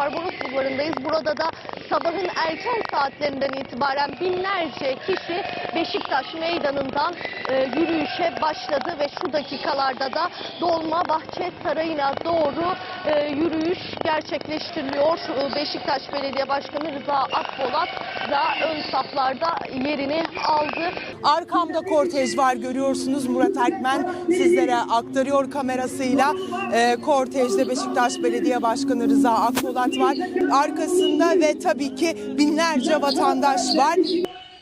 Barbaros Bulvarı'ndayız. Burada da sabahın erken saatlerinden itibaren binlerce kişi Beşiktaş Meydanı'ndan e, yürüyüşe başladı ve şu dakikalarda da Dolmabahçe Sarayı'na doğru e, yürüyüş gerçekleştiriliyor. E, Beşiktaş Belediye Başkanı Rıza Akpolat da ön saflarda yerini aldı. Arkamda kortej var görüyorsunuz Murat Erkmen sizlere aktarıyor kamerasıyla. Ee, kortejde Beşiktaş Belediye Başkanı Rıza Akpolat var. Arkasında ve tabii ki binlerce vatandaş var.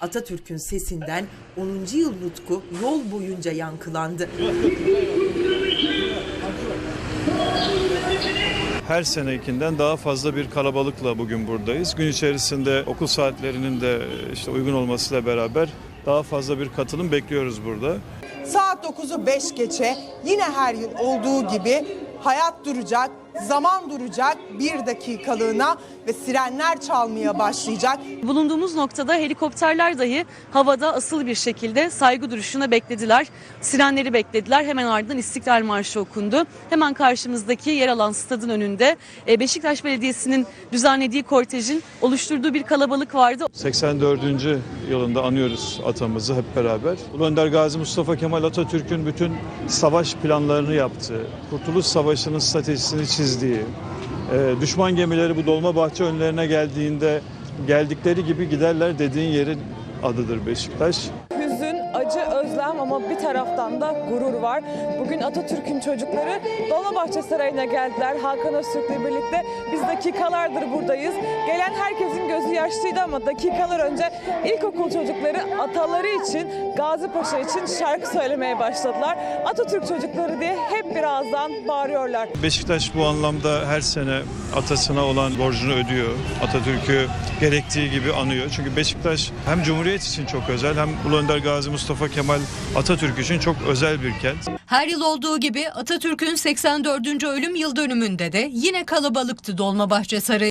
Atatürk'ün sesinden 10. yıl nutku yol boyunca yankılandı. Her senekinden daha fazla bir kalabalıkla bugün buradayız. Gün içerisinde okul saatlerinin de işte uygun olmasıyla beraber daha fazla bir katılım bekliyoruz burada. Saat 9'u 5 geçe yine her yıl olduğu gibi hayat duracak, zaman duracak bir dakikalığına ve sirenler çalmaya başlayacak. Bulunduğumuz noktada helikopterler dahi havada asılı bir şekilde saygı duruşuna beklediler. Sirenleri beklediler. Hemen ardından İstiklal Marşı okundu. Hemen karşımızdaki yer alan stadın önünde e, Beşiktaş Belediyesi'nin düzenlediği kortejin oluşturduğu bir kalabalık vardı. 84. yılında anıyoruz atamızı hep beraber. Ulu Önder Gazi Mustafa Kemal Atatürk'ün bütün savaş planlarını yaptığı, Kurtuluş Savaşı'nın stratejisini çizdiği, e, düşman gemileri bu Dolmabahçe önlerine geldiğinde geldikleri gibi giderler dediğin yerin adıdır Beşiktaş. Hüzün, acı, özlem ama bir taraftan da gurur var. Bugün Atatürk'ün çocukları Dolmabahçe Sarayı'na geldiler. Hakan Öztürk'le birlikte biz dakikalardır buradayız. Gelen herkesin gözü yaşlıydı ama dakikalar önce ilkokul çocukları ataları için, Gazi Paşa için şarkı söylemeye başladılar. Atatürk çocukları diye hep bir ağızdan bağırıyorlar. Beşiktaş bu anlamda her sene atasına olan borcunu ödüyor. Atatürk'ü gerektiği gibi anıyor. Çünkü Beşiktaş hem Cumhuriyet için çok özel hem Ulu Önder Gazi Mustafa Kemal Atatürk için çok özel bir kent. Her yıl olduğu gibi Atatürk'ün 84. ölüm yıl dönümünde de yine kalabalıktı Dolmabahçe Sarayı.